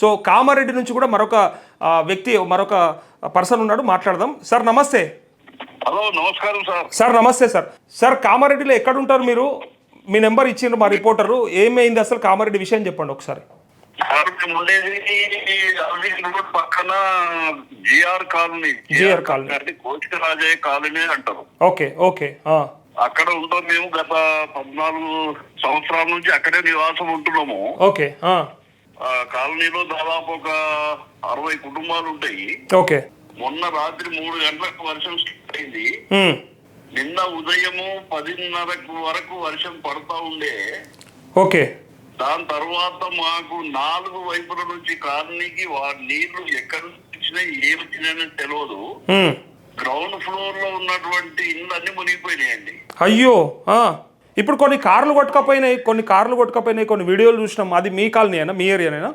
So Kamareddy నుంచి కూడా మరొక వ్యక్తి మరొక పర్సన్ ఉన్నాడు మాట్లాడదాం. సార్ నమస్తే. హలో నమస్కారం సార్. సార్ నమస్తే సార్. సార్ కామారెడ్డిలో ఎక్కడ ఉంటారు మీరు? మీ నెంబర్ ఇచ్చిండ్రు మా రిపోర్టరు. ఏమైంది అసలు కామారెడ్డి విషయం చెప్పండి ఒకసారి. పక్కన G R colony. GR colony. కోచిక Rajaiah colony అంటారు. ఓకే ఓకే అక్కడ ఉంటాం మేము గత పద్నాలుగు సంవత్సరాల నుంచి అక్కడే నివాసం ఉంటున్నాము. ఓకే కాలనీలో దాదాపు ఒక అరవై కుటుంబాలు ఉంటాయి. ఓకే. మొన్న రాత్రి మూడు గంటలకు వర్షం స్టార్ట్ అయింది. నిన్న ఉదయము పదిన్నరకు వరకు వర్షం పడతా ఉండే. ఓకే. దాని తర్వాత మాకు నాలుగు వైపుల నుంచి కాలనీకి నీళ్ళు ఎక్కడి నుంచి వచ్చినాయి ఏమి వచ్చినాయని తెలియదు గ్రౌండ్ ఫ్లోర్లో ఉన్నటువంటి ఇళ్ళు అన్ని మునిగిపోయినాయండి. అయ్యో! ఇప్పుడు కొన్ని కార్లు కొట్టుకపోయినాయి కొన్ని కార్లు కొట్టుకపోయినాయి కొన్ని వీడియోలు చూసినాం. అది మీ కాలనీనా మీ ఏరియానేనా?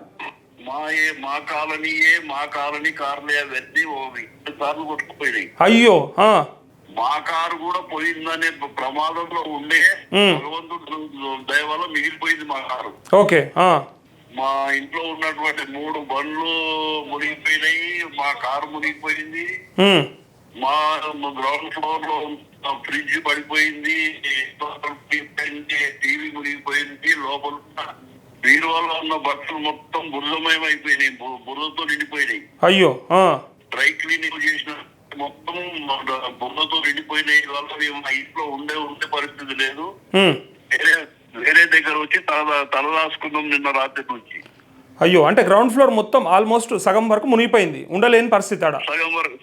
మా మా కాలనీయే మా కాలనీ కార్లే అవన్నీ సార్లు కొట్టుకుపోయినాయి. అయ్యో మా కారు కూడా పోయిందనే ప్ర- ప్రమాదంలో ఉండే. భగవంతుడు దయ వల్ల మిగిలిపోయింది మా కారు. ఓకే మా ఇంట్లో ఉన్నటువంటి మూడు బండ్లు మునిగిపోయినాయి మా కారు మునిగిపోయింది. మా గ్రౌండ్ ఫ్లోర్లో ఫ్రిడ్జ్ పడిపోయింది బీరువాలో ఉన్న బట్టలు మొత్తం బురదమయం అయిపోయినాయి బురదతో నిండిపోయినాయి. అయ్యో డ్రై క్లీనింగ్ చేసిన మొత్తం బురదతో నిండిపోయినాయి. వల్ల మేము మా ఇంట్లో ఉండే ఉండే పరిస్థితి లేదు. వేరే వేరే దగ్గర వచ్చి తల తలదాసుకున్నాం నిన్న రాత్రి నుంచి. అయ్యో అంటే గ్రౌండ్ ఫ్లోర్ మొత్తం ఆల్మోస్ట్ సగం వరకు మునిగిపోయింది. ఉండలేని పరిస్థితి ఆడ. సగం వరకు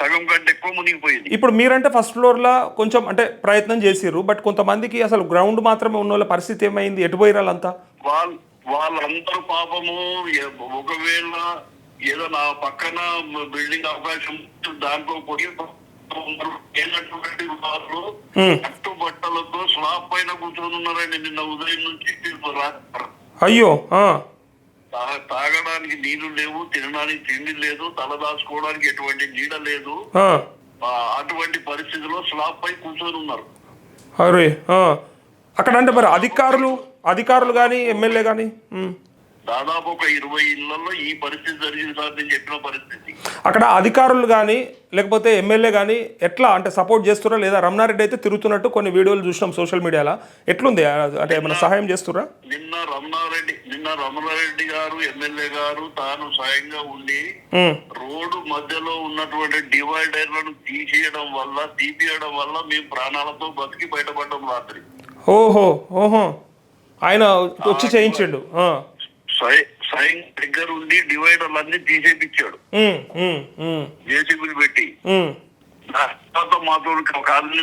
సగం కంటే ఎక్కువ మునిగిపోయింది. ఇప్పుడు మీరంటే ఫస్ట్ ఫ్లోర్లో కొంచెం అంటే ప్రయత్నం చేసిర్రు. బట్ కొంతమందికి అసలు గ్రౌండ్ మాత్రమే ఉన్న వాళ్ళ పరిస్థితి ఏమైంది? ఎటు పోయిర్రు వాళ్ళంతా? వాళ్ళ వాళ్ళందరూ పాపము ఒకవేళ ఏదో నా పక్కన బిల్డింగ్ అవకాశం దాంట్లో పోయి వాళ్ళు కట్టు బట్టలతో స్లాబ్ పైన కూర్చొని ఉన్నారండి నిన్న ఉదయం నుంచి. అయ్యో తాగడానికి నీళ్ళు లేవు తినడానికి తిండి లేదు తల దాచుకోవడానికి ఎటువంటి నీడ లేదు. అటువంటి పరిస్థితిలో స్లాబ్ పై కూర్చొని ఉన్నారు. అరే. అక్కడ అంటే మరి అధికారులు అధికారులు కానీ ఎమ్మెల్యే కానీ దాదాపు ఒక ఇరవై ఇళ్ళలో ఈ పరిస్థితి జరిగింది సార్ నేను చెప్పిన పరిస్థితి. అక్కడ అధికారులు కానీ లేకపోతే ఎమ్మెల్యే కానీ ఎట్లా అంటే సపోర్ట్ చేస్తురా లేదా రమణారెడ్డి అయితే తిరుగుతున్నట్టు కొన్ని వీడియోలు చూసినాం సోషల్ మీడియాలో. ఎట్లుంది? అంటే ఏమైనా సహాయం చేస్తురా నిన్న రమణారెడ్డి నిన్న రమణారెడ్డి గారు ఎమ్మెల్యే గారు తాను స్వయంగా ఉండి రోడ్డు మధ్యలో ఉన్నటువంటి డివైడర్లను తీసేయడం వల్ల తీపియడం వల్ల మేము ప్రాణాలతో బతికి బయటపడ్డాం రాత్రి. ఓహో ఓహో. ఆయన వచ్చి చేయించిండు. స్వయ- దగ్గర ఉండి డివైడర్లన్నీ తీసేపిచ్చాడు. ఉమ్, ఉమ్, ఉమ్, జేసీబీలు పెట్టి. మాతో కాలనీ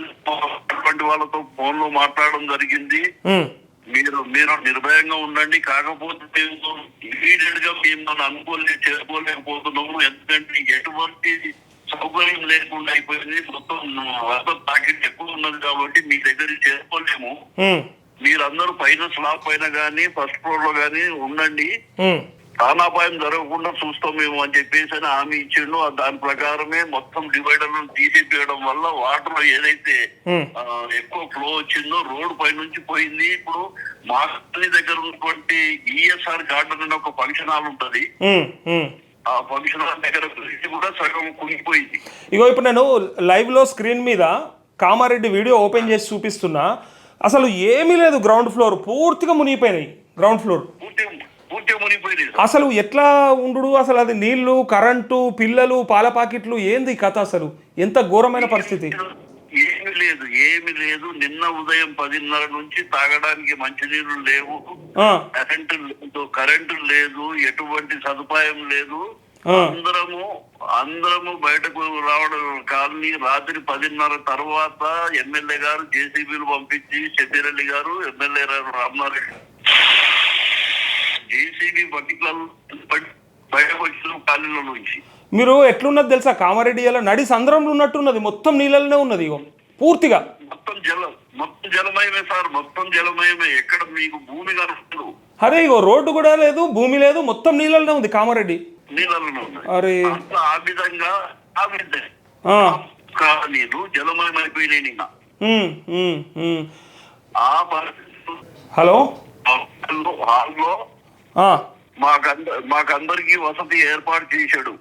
వాళ్ళతో ఫోన్లో మాట్లాడడం జరిగింది. మీరు మీరు నిర్భయంగా ఉండండి. కాకపోతే మేము ఇమీడియట్గా మేము అనుకోలే చేసుకోలేకపోతున్నాము. ఎందుకంటే ఎటువంటి సౌకర్యం లేకుండా అయిపోయింది. మొత్తం వద్ద ప్యాకెట్ ఎక్కువ ఉన్నది కాబట్టి మీ దగ్గర చేసుకోలేము. మీరందరూ పైన స్లాబ్ పైన గానీ ఫస్ట్ ఫ్లోర్లో గానీ ఉండండి. ప్రాణాపాయం జరగకుండా చూస్తాం మేము అని చెప్పేసి అని హామీ ఇచ్చిండు. దాని ప్రకారమే మొత్తం డివైడర్లను తీసేయడం వల్ల వాటర్ ఏదైతే ఎక్కువ ఫ్లో వచ్చిందో రోడ్ పై నుంచి పోయింది. ఇప్పుడు మా దగ్గర ఉన్నటువంటి ఈఎస్ఆర్ గార్డెన్ అనే ఒక ఫంక్షన్ హాల్ ఉంటది. ఆ ఫంక్షన్ హాల్ దగ్గర కూడా సగం కుంగిపోయింది. ఇగో ఇప్పుడు నేను లైవ్లో స్క్రీన్ మీద కామారెడ్డి వీడియో ఓపెన్ చేసి చూపిస్తున్నా. అసలు ఏమీ లేదు గ్రౌండ్ ఫ్లోర్ పూర్తిగా మునిగిపోయినాయి గ్రౌండ్ ఫ్లోర్ అసలు ఎట్లా ఉండు అసలు అది నీళ్ళు కరెంటు పిల్లలు పాల ప్యాకెట్లు ఏంది కథ అసలు? ఎంత ఘోరమైన పరిస్థితి. ఏమి లేదు ఏమి లేదు. నిన్న ఉదయం పదిన్నర నుంచి తాగడానికి మంచినీళ్ళు లేవు. కరెంటు లేదు కరెంటు లేదు ఎటువంటి సదుపాయం లేదు. అందరము అందరము బయటకు రావడం కాలనీ రాత్రి పదిన్నర తర్వాత ఎమ్మెల్యే గారు జేసీబీలు పంపించి షబీరల్లి గారు ఎమ్మెల్యే గారు రామనారెడ్డి జేసీబీ బకెట్లలో బయటకు వచ్చిన కాలనీల నుంచి. మీరు ఎట్లున్నది తెలుసా? కామారెడ్డి ఇలా నడి సంద్రంలో ఉన్నట్టున్నది మొత్తం నీళ్ళలోనే ఉన్నది ఇగో. పూర్తిగా. మొత్తం జలం మొత్తం జలమయమే సార్. మొత్తం జలమయమే. ఎక్కడ మీకు భూమి కనపడదు. అరే ఇగో రోడ్డు కూడా లేదు భూమి లేదు మొత్తం నీళ్ళలోనే ఉంది కామారెడ్డి. నీళ్ళలో అరే. ఆ విధంగా ఆ విధంగా కాలనీలు జలమయమైపోయినాయి నిన్న. ఆ హలో? హాల్లో మాకందరికి వసతి ఏర్పాటు చేశాడు.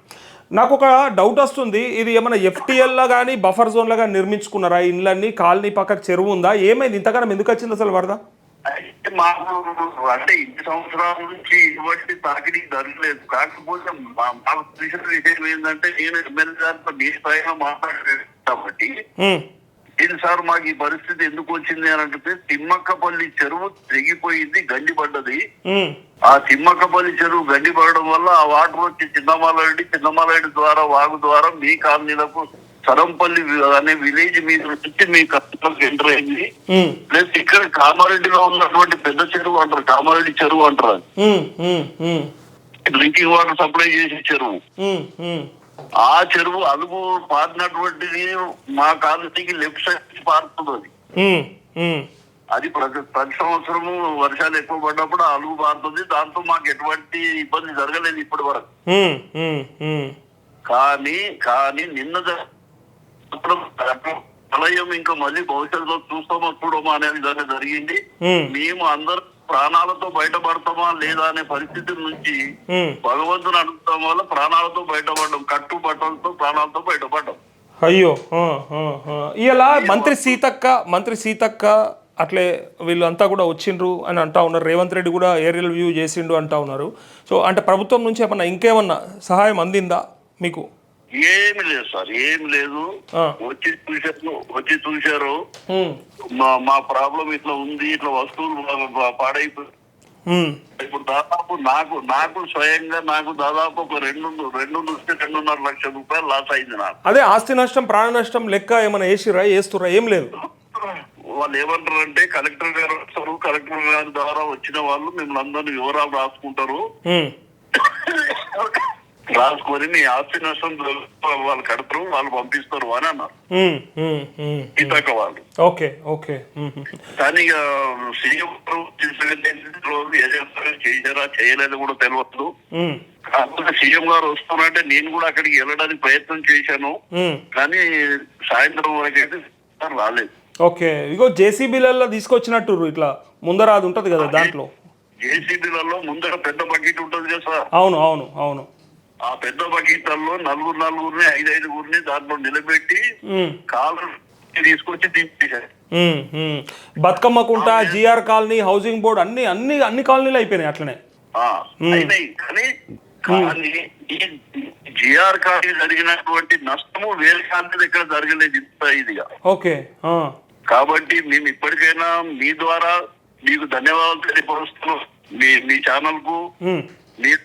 నాకు ఒక డౌట్ వస్తుంది. ఇది ఏమైనా ఎఫ్టీఎల్లా కానీ బఫర్ జోన్లో కానీ నిర్మించుకున్నారా? ఇండ్లన్నీ కాలనీ పక్కకు చెరువు ఉందా? ఏమైంది? ఇంతగానం ఎందుకు వచ్చింది అసలు వరద? అయితే మాకు అంటే ఇన్ని సంవత్సరాల నుంచి ఇటువంటి తాకిడి జరగలేదు. కాకపోతే మా- మాకు తెలిసిన విషయం ఏంటంటే నేను ఎమ్మెల్యే గారితో మీ మాట్లాడలేదు కాబట్టి ఇది సార్ మాకు ఈ పరిస్థితి ఎందుకు వచ్చింది అని అంటే తిమ్మక్కపల్లి చెరువు తెగిపోయింది గండి పడ్డది. ఆ తిమ్మక్కపల్లి చెరువు గండి పడడం వల్ల ఆ వాటర్ వచ్చి చిన్నమాలరెడ్డి చిన్నమాలరెడ్డి ద్వారా వాగు ద్వారా మీ కాలనీలకు సరంపల్లి అనే విలేజ్ మీద నుంచి మీ కష్టంలోకి ఎంటర్ అయింది. ప్లస్ ఇక్కడ కామారెడ్డిలో ఉన్నటువంటి పెద్ద చెరువు అంటారు కామారెడ్డి చెరువు అంటారు డ్రింకింగ్ వాటర్ సప్లై చేసే చెరువు. ఆ చెరువు అలుగు పారినటువంటిది మా కాలనీకి లెఫ్ట్ సైడ్ పారుతుంది అది. అది ప్రతి ప్రతి సంవత్సరము వర్షాలు ఎక్కువ పడ్డప్పుడు ఆ అలుగు పారుతుంది. దాంతో మాకు ఎటువంటి ఇబ్బంది జరగలేదు ఇప్పటి వరకు. కానీ కానీ నిన్న ప్రళయం ఇంకా మళ్ళీ భవిష్యత్తులో చూస్తామో చూడమా అనే విధంగా జరిగింది. మేము అందరం ప్రాణాలతో బయటపడతామా లేదా అనే పరిస్థితి నుంచి. భగవంతుని అడుగుతాం వల్ల ప్రాణాలతో బయటపడ్డాం. కట్టు బట్టలతో ప్రాణాలతో బయటపడ్డాం. అయ్యో ఇలా మంత్రి సీతక్క మంత్రి సీతక్క అట్లే వీళ్ళంతా కూడా వచ్చిండ్రు అని అంటా ఉన్నారు. రేవంత్ రెడ్డి కూడా ఏరియల్ వ్యూ చేసిండు అంటా ఉన్నారు. సో అంటే ప్రభుత్వం నుంచి ఏమన్నా ఇంకేమన్నా సహాయం అందిందా మీకు? ఏమి లేదు సార్ ఏమి లేదు. వచ్చి చూశారు వచ్చి చూశారు. మా మా ప్రాబ్లం ఇట్లా ఉంది ఇట్లా వస్తువులు పాడైపోయి ఇప్పుడు దాదాపు నాకు నాకు స్వయంగా నాకు దాదాపు ఒక రెండు రెండు నుంచి రెండున్నర లక్షల రూపాయలు లాస్ అయింది నాకు. అదే ఆస్తి నష్టం ప్రాణ నష్టం లెక్క ఏమైనా వేసిరా వేస్తురా ఏం లేదు. వాళ్ళు ఏమంటారు అంటే కలెక్టర్ గారు వస్తారు కలెక్టర్ గారి ద్వారా వచ్చిన వాళ్ళు మిమ్మల్ని అందరినీ వివరాలు రాసుకుంటారు. రాసుకొని మీ ఆస్తి నష్టం వాళ్ళు కడతారు వాళ్ళు పంపిస్తారు అని అన్నారు. ఇంతక వాళ్ళు. Okay okay. కానీ ఇక సీఎం రోజు ఏ చేస్తారో? చేశారా? చేయలేదు కూడా తెలియదు కాకపోతే సీఎం గారు వస్తున్నారంటే నేను కూడా అక్కడికి వెళ్ళడానికి ప్రయత్నం చేశాను. కానీ సాయంత్రం వరకు అయితే రాలేదు. ఓకే. ఇగో జేసీబీలలో తీసుకొచ్చినట్టు ఇట్లా. ముందర అది ఉంటుంది కదా దాంట్లో. జేసీబీలలో ముందర పెద్ద బకెట్ ఉంటుంది కదా సార్. అవును అవును అవును. ఆ పెద్ద బకెట్లలో నలుగురు నలుగురిని ఐదు ఐదుగురిని దాంట్లో నిలబెట్టి కాలు తీసుకొచ్చి దింపేశారు. Bathukamma Kunta G R colony housing board అన్ని అన్ని అన్ని కాలనీలు అయిపోయినాయి అట్లనే. అయినాయి. కానీ కానీ జిఆర్ కాలనీ జరిగినటువంటి నష్టము వేరే కాలనీ దగ్గర జరగలేదు ఇంత ఇదిగా. ఓకే కాబట్టి మేము ఇప్పటికైనా మీ ద్వారా మీకు ధన్యవాదాలు తెలియపరుస్తున్నాం. మీ మీ ఛానల్కు మీరు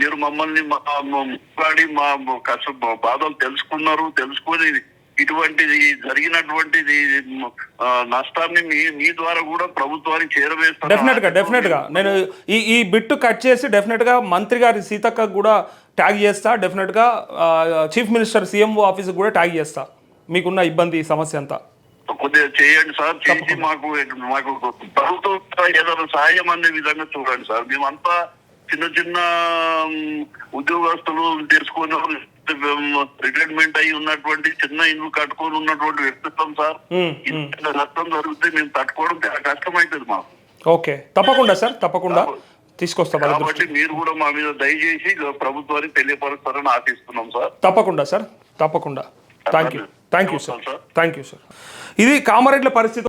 మీరు మమ్మల్ని మాట్లాడి మా కష్ట బాధలు తెలుసుకున్నారు తెలుసుకొని ఇటువంటిది జరిగినటువంటిది నష్టాన్ని మీ మీ ద్వారా కూడా ప్రభుత్వానికి చేరవేస్తారు? డెఫినెట్గా డెఫినెట్గా. నేను ఈ ఈ బిట్ కట్ చేసి డెఫినెట్గా మంత్రి గారి సీతక్క కూడా ట్యాగ్ చేస్తా డెఫినెట్గా చీఫ్ మినిస్టర్ సీఎంఓ ఆఫీస్ కూడా ట్యాగ్ చేస్తా. మీకున్న ఇబ్బంది సమస్య అంతా. కొద్దిగా చేయండి సార్ చేసి మాకు మాకు ప్రభుత్వం ఏదైనా సాయం అనే విధంగా చూడండి సార్. మేమంతా చిన్న చిన్న ఉద్యోగస్తులు తీసుకొని రిటైర్మెంట్ అయి ఉన్నటువంటి చిన్న ఇల్లు కట్టుకొని ఉన్నటువంటి వ్యక్తిత్వం సార్. ఇంత నష్టం జరిగితే మేము తట్టుకోవడం చాలా కష్టమవుతుంది మాకు. ఓకే. తప్పకుండా సార్ తప్పకుండా. తీసుకొస్తా. కాబట్టి మీరు కూడా మా మీద దయచేసి ప్రభుత్వానికి తెలియపరుస్తారని ఆశిస్తున్నాం సార్. తప్పకుండా సార్ తప్పకుండా. Thank you thank you sir sir. Thank you sir ఇది కామారెడ్ల పరిస్థితి